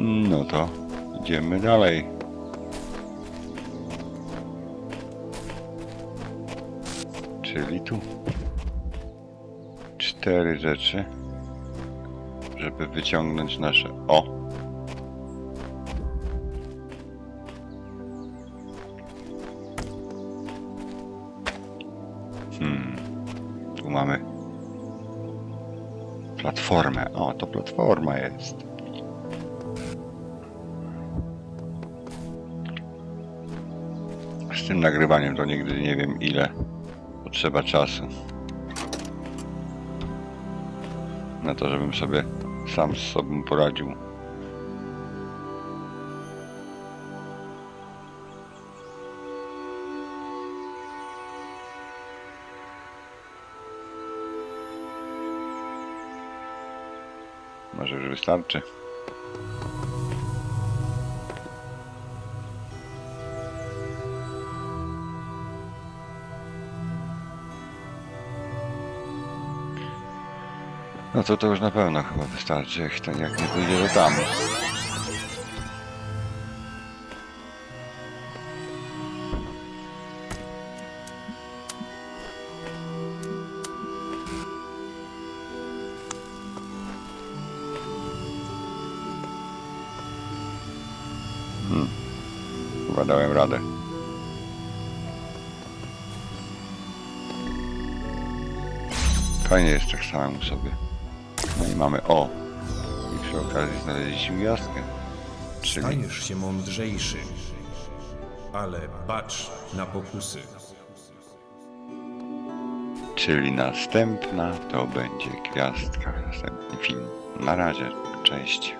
No to idziemy dalej. Czyli tu. Cztery rzeczy, żeby wyciągnąć nasze. O! Hmm. Tu mamy platformę. O, to platforma jest. Z tym nagrywaniem to nigdy nie wiem ile potrzeba czasu. Na to, żebym sobie sam z sobą poradził. Może już wystarczy. No to to już na pewno chyba wystarczy. Jak, jak nie pójdzie, to tam. Hmm. Radę. Fajnie jest tak samemu sobie. No i mamy o. I przy okazji znaleźliśmy gwiazdkę. Czyli Staniesz się mądrzejszy, ale bacz na pokusy. Czyli następna to będzie gwiazdka. Następny film. Na razie. Cześć.